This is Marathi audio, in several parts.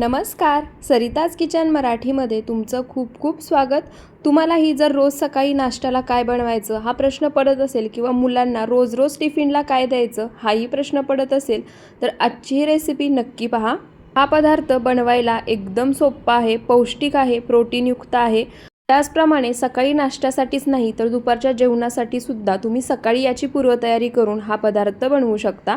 नमस्कार. सरिताज किचन मराठीमध्ये तुमचं खूप खूप स्वागत. तुम्हालाही जर रोज सकाळी नाश्त्याला काय बनवायचं हा प्रश्न पडत असेल किंवा मुलांना रोज रोज टिफिनला काय द्यायचं हाही प्रश्न पडत असेल तर आजची ही रेसिपी नक्की पहा. हा पदार्थ बनवायला एकदम सोपा आहे पौष्टिक आहे प्रोटीनयुक्त आहे. त्याचप्रमाणे सकाळी नाश्त्यासाठीच नाही तर दुपारच्या जेवणासाठी सुद्धा तुम्ही सकाळी याची पूर्वतयारी करून हा पदार्थ बनवू शकता.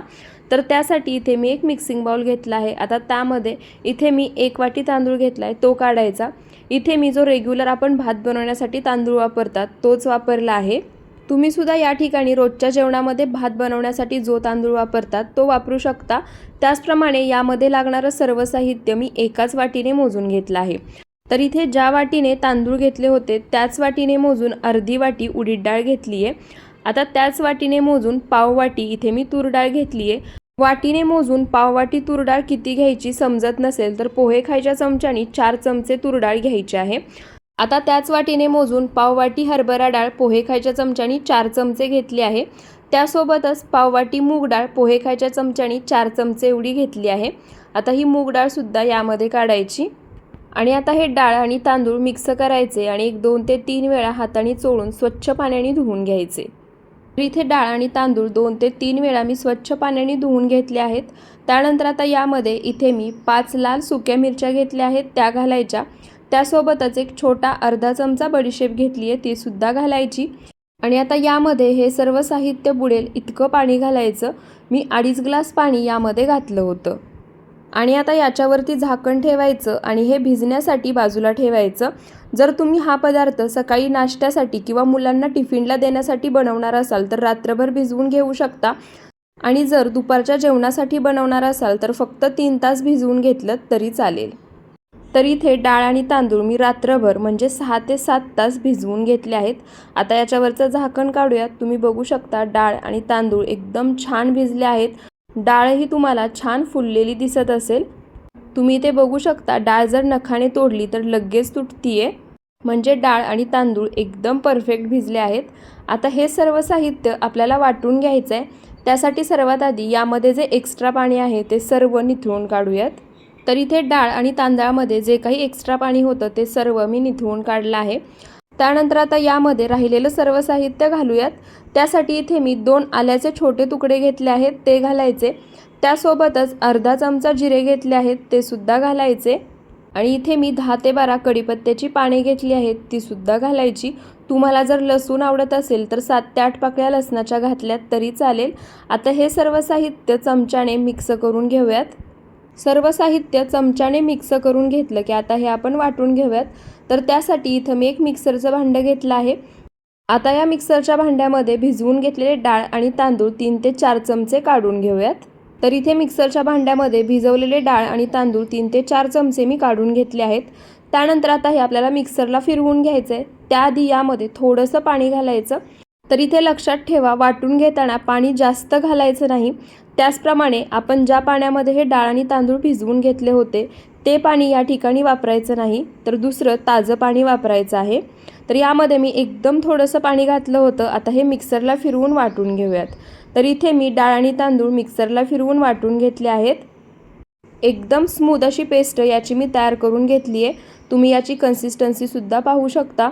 तर त्यासाठी इथे मी एक मिक्सिंग बाउल घेतला आहे. आता त्यामध्ये इथे मी एक वाटी तांदूळ घेतला आहे तो काढायचा. इथे मी जो रेग्युलर आपण भात बनवण्यासाठी तांदूळ वापरतात तोच वापरला आहे. तुम्ही सुद्धा या ठिकाणी रोजच्या जेवणामध्ये भात बनवण्यासाठी जो तांदूळ वापरतात तो वापरू शकता. त्याचप्रमाणे यामध्ये लागणारं सर्व साहित्य मी एकाच वाटीने मोजून घेतलं आहे. तर इथे ज्या वाटीने तांदूळ घेतले होते त्याच वाटीने मोजून अर्धी वाटी उडीद डाळ घेतली आहे आता त्याच वाटीने मोजून पाव वाटी इथे मी तूर डाळ घेतली आहे वाटीने मोजून पाववाटी तूर डाळ किती घ्यायची समजत नसेल तर पोहे खायच्या चमच्यानी चार चमचे तूर डाळ घ्यायचे आहे. आता त्याच वाटीने मोजून पाववाटी हरभरा डाळ पोहे खायच्या चमच्यानी चार चमचे घेतली आहे. त्यासोबतच पाववाटी मूग डाळ पोहे खायच्या चमच्यानी चार चमचे एवढी घेतली आहे. आता ही मूग डाळसुद्धा यामध्ये काढायची. आणि आता हे डाळ आणि तांदूळ मिक्स करायचे आणि एक दोन ते तीन वेळा हाताने चोळून स्वच्छ पाण्याने धुवून घ्यायचे. तर इथे डाळ आणि तांदूळ दोन ते तीन वेळा मी स्वच्छ पाण्याने धुवून घेतले आहेत. त्यानंतर आता यामध्ये इथे मी पाच लाल सुक्या मिरच्या घेतल्या आहेत त्या घालायच्या. त्यासोबतच एक छोटा अर्धा चमचा बडीशेप घेतली आहे ती सुद्धा घालायची. आणि आता यामध्ये हे सर्व साहित्य बुडेल इतकं पाणी घालायचं. मी अडीच ग्लास पाणी यामध्ये घातलं होतं. आणि आता याच्यावरती झाकण ठेवायचं आणि हे भिजण्यासाठी बाजूला ठेवायचं. जर तुम्ही हा पदार्थ सकाळी नाश्त्यासाठी किंवा मुलांना टिफिनला देण्यासाठी बनवणार असाल तर रात्रभर भिजवून घेऊ शकता. आणि जर दुपारच्या जेवणासाठी बनवणार असाल तर फक्त तीन तास भिजवून घेतलं तरी चालेल. तर इथे डाळ आणि तांदूळ मी रात्रभर म्हणजे सहा ते सात तास भिजवून घेतले आहेत. आता याच्यावरचं झाकण काढूयात. तुम्ही बघू शकता डाळ आणि तांदूळ एकदम छान भिजले आहेत. डाळही तुम्हाला छान फुललेली दिसत असेल. तुम्ही ते बघू शकता डाळ जर नखाने तोडली तर लगेच तुटतीये. म्हणजे डाळ आणि तांदूळ एकदम परफेक्ट भिजले आहेत. आता हे सर्व साहित्य आपल्याला वाटून घ्यायचं आहे त्यासाठी सर्वात आधी यामध्ये जे एक्स्ट्रा पाणी आहे ते सर्व निथळून काढूयात. तर इथे डाळ आणि तांदळामध्ये जे काही एक्स्ट्रा पाणी होतं ते सर्व मी निथळून काढलं आहे. त्यानंतर आता यामध्ये राहिलेलं सर्व साहित्य घालूयात. त्यासाठी इथे मी दोन आल्याचे छोटे तुकडे घेतले आहेत ते घालायचे. त्यासोबतच अर्धा चमचा जिरे घेतले आहेत ते सुद्धा घालायचे. आणि इथे मी दहा ते बारा कडीपत्त्याची पाने घेतली आहेत ती सुद्धा घालायची. तुम्हाला जर लसूण आवडत असेल तर सात ते आठ पाकळ्या लसणाच्या घातल्यात तरी चालेल. आता हे सर्व साहित्य चमच्याने मिक्स करून घेऊयात. सर्व साहित्य चमच्याने मिक्स करून घेतलं की आता हे आपण वाटून घेऊयात. तर त्यासाठी इथं मी एक मिक्सरचं भांडं घेतलं आहे. आता या मिक्सरच्या भांड्यामध्ये भिजवून घेतलेले डाळ आणि तांदूळ तीन ते चार चमचे काढून घेऊयात. तर इथे मिक्सरच्या भांड्यामध्ये भिजवलेले डाळ आणि तांदूळ तीन ते चार चमचे मी काढून घेतले आहेत. त्यानंतर आता हे आपल्याला मिक्सरला फिरवून घ्यायचं आहे त्याआधी यामध्ये थोडंसं पाणी घालायचं. तर इथे लक्षात ठेवा वाटून घेताना पाणी जास्त घालायचं नाही. त्याचप्रमाणे आपण ज्या पाण्यामध्ये हे डाळ आणि तांदूळ भिजवून घेतले होते ते पाणी या ठिकाणी वापरायचं नाही. तर दुसरं ताजं पाणी वापरायचं आहे. तर यामध्ये मी एकदम थोडंसं पाणी घातलं होतं. आता हे मिक्सरला फिरवून वाटून घेऊयात. तर इथे मी डाळ आणि तांदूळ मिक्सरला फिरवून वाटून घेतले आहेत. एकदम स्मूथ अशी पेस्ट याची मी तयार करून घेतली आहे तुम्ही याची कन्सिस्टन्सीसुद्धा पाहू शकता.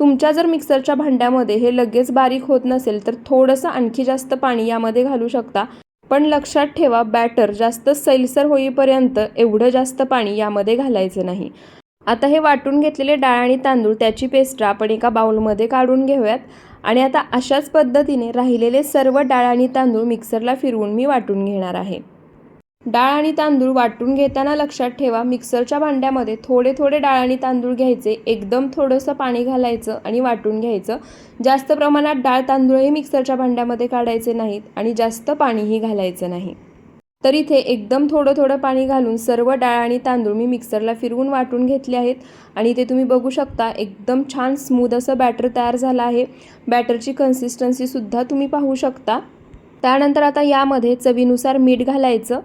तुमच्या जर मिक्सरच्या भांड्यामध्ये हे लगेच बारीक होत नसेल तर थोडंसं आणखी जास्त पाणी यामध्ये घालू शकता. पण लक्षात ठेवा बॅटर जास्त सैलसर होईपर्यंत एवढं जास्त पाणी यामध्ये घालायचं नाही. आता हे वाटून घेतलेले डाळ आणि तांदूळ त्याची पेस्ट आपण एका बाउलमध्ये काढून घेऊयात. आणि आता अशाच पद्धतीने राहिलेले सर्व डाळ आणि तांदूळ मिक्सरला फिरवून मी वाटून घेणार आहे. डाळ आणि तांदूळ वाटून घेताना लक्षात ठेवा मिक्सरच्या भांड्यामध्ये थोडे थोडे डाळ आणि तांदूळ घ्यायचे. एकदम थोडंसं पाणी घालायचं आणि वाटून घ्यायचं. जास्त प्रमाणात डाळ तांदूळही मिक्सरच्या भांड्यामध्ये काढायचे नाहीत आणि जास्त पाणीही घालायचं नाही. तर इथे एकदम थोडं थोडं पाणी घालून सर्व डाळ आणि तांदूळ मी मिक्सरला फिरवून वाटून घेतले आहेत आणि ते तुम्ही बघू शकता एकदम छान स्मूद असं बॅटर तयार झालं आहे. बॅटरची कन्सिस्टन्सीसुद्धा तुम्ही पाहू शकता. त्यानंतर आता यामध्ये चवीनुसार मीठ घालायचं.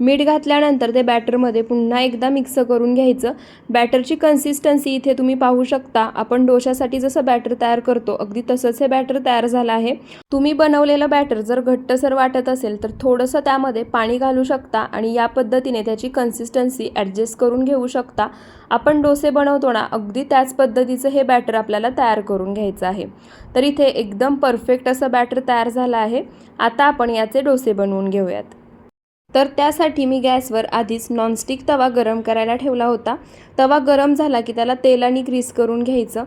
मीठ घातल्यानंतर ते बॅटरमध्ये पुन्हा एकदा मिक्स करून घ्यायचं. बॅटरची कन्सिस्टन्सी इथे तुम्ही पाहू शकता. आपण डोशासाठी जसं बॅटर तयार करतो अगदी तसंच हे बॅटर तयार झालं आहे. तुम्ही बनवलेलं बॅटर जर घट्टसर वाटत असेल तर थोडंसं त्यामध्ये पाणी घालू शकता आणि या पद्धतीने त्याची कन्सिस्टन्सी ॲडजस्ट करून घेऊ शकता. आपण डोसे बनवतो ना अगदी त्याच पद्धतीचं हे बॅटर आपल्याला तयार करून घ्यायचं आहे. तर इथे एकदम परफेक्ट असं बॅटर तयार झालं आहे. आता आपण याचे डोसे बनवून घेऊयात. तर त्यासाठी मी गॅसवर आधीच नॉनस्टिक तवा गरम करायला ठेवला होता. तवा गरम झाला की त्याला तेलाने ग्रीस करून घ्यायचं.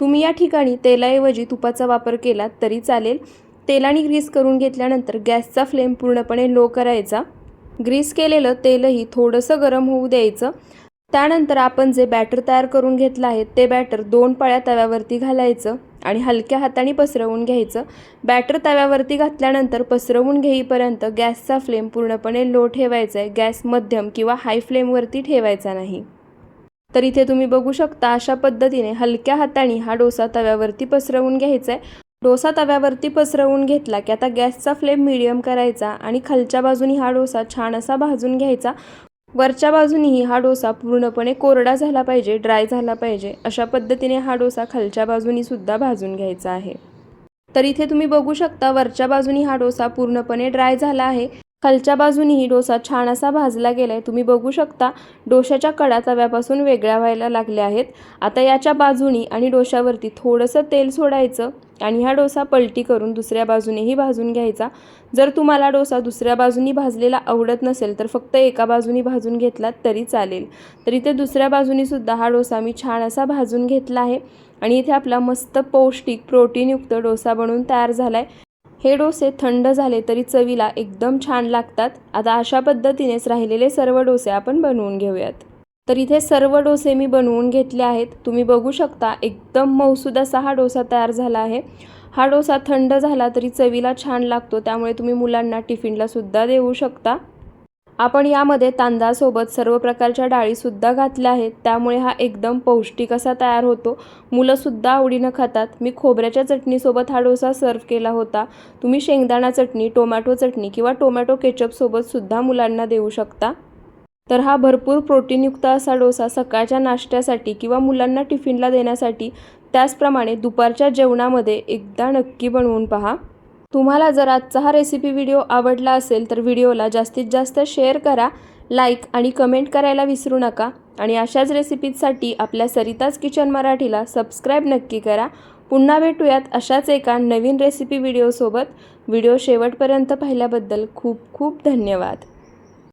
तुम्ही या ठिकाणी तेलाऐवजी तुपाचा वापर केलात तरी चालेल. तेलाने ग्रीस करून घेतल्यानंतर गॅसचा फ्लेम पूर्णपणे लो करायचा. ग्रीस केलेलं तेलही थोडंसं गरम होऊ द्यायचं. त्यानंतर आपण जे बॅटर तयार करून घेतलं आहे ते बॅटर दोन पळ्या तव्यावरती घालायचं. आणि हलक्या हाताने पसरवून घ्यायचं. बॅटर तव्यावरती घातल्यानंतर पसरवून घेईपर्यंत गॅसचा फ्लेम पूर्णपणे लो ठेवायचा आहे गॅस मध्यम किंवा हाय फ्लेमवरती ठेवायचा नाही. तर इथे तुम्ही बघू शकता अशा पद्धतीने हलक्या हाताने हा डोसा तव्यावरती पसरवून घ्यायचा आहे डोसा तव्यावरती पसरवून घेतला की आता गॅसचा फ्लेम मिडियम करायचा आणि खालच्या बाजूनी हा डोसा छान असा भाजून घ्यायचा. वरच्या बाजूनीही हा डोसा पूर्णपणे कोरडा झाला पाहिजे ड्राय झाला पाहिजे अशा पद्धतीने हा डोसा खालच्या बाजूनीसुद्धा भाजून घ्यायचा आहे. तर इथे तुम्ही बघू शकता वरच्या बाजूनी हा डोसा पूर्णपणे ड्राय झाला आहे. खालच्या बाजूनीही डोसा छान असा भाजला गेला आहे तुम्ही बघू शकता डोशाच्या कडा तव्यापासून वेगळ्या व्हायला लागल्या आहेत. आता याच्या बाजूनी आणि डोशावरती थोडंसं तेल सोडायचं आणि हा डोसा पलटी करून दुसऱ्या बाजूनेही भाजून घ्यायचा. जर तुम्हाला डोसा दुसऱ्या बाजूनी भाजलेला आवडत नसेल तर फक्त एका बाजूनी भाजून घेतलात तरी चालेल. तर इथे दुसऱ्या बाजूनीसुद्धा हा डोसा मी छान असा भाजून घेतला आहे आणि इथे आपला मस्त पौष्टिक प्रोटीनयुक्त डोसा बनवून तयार झाला आहे हे डोसे थंड झाले तरी चवीला एकदम छान लागतात. आता अशा पद्धतीनेच राहिलेले सर्व डोसे आपण बनवून घेऊयात. तर इथे सर्व डोसे मी बनवून घेतले आहेत. तुम्ही बघू शकता एकदम मौसूद असा हा डोसा तयार झाला आहे. हा डोसा थंड झाला तरी चवीला छान लागतो त्यामुळे तुम्ही मुलांना टिफिनलासुद्धा देऊ शकता. आपण यामध्ये तांदळासोबत सर्व प्रकारच्या डाळीसुद्धा घातल्या आहेत. त्यामुळे हा एकदम पौष्टिक असा तयार होतो. मुलंसुद्धा आवडीनं खातात. मी खोबऱ्याच्या चटणीसोबत हा डोसा सर्व केला होता. तुम्ही शेंगदाणा चटणी टोमॅटो चटणी किंवा टोमॅटो केचपसोबतसुद्धा मुलांना देऊ शकता. तर हा भरपूर प्रोटीनयुक्त असा डोसा सकाळच्या नाश्त्यासाठी किंवा मुलांना टिफिनला देण्यासाठी त्याचप्रमाणे दुपारच्या जेवणामध्ये एकदा नक्की बनवून पहा. तुम्हाला जर आजचा हा रेसिपी व्हिडिओ आवडला असेल तर व्हिडिओला जास्तीत जास्त शेअर करा लाईक आणि कमेंट करायला विसरू नका. आणि अशाच रेसिपीजसाठी आपल्या सरिताज किचन मराठीला सबस्क्राईब नक्की करा. पुन्हा भेटूयात अशाच एका नवीन रेसिपी व्हिडिओसोबत व्हिडिओ शेवटपर्यंत पाहिल्याबद्दल खूप खूप धन्यवाद.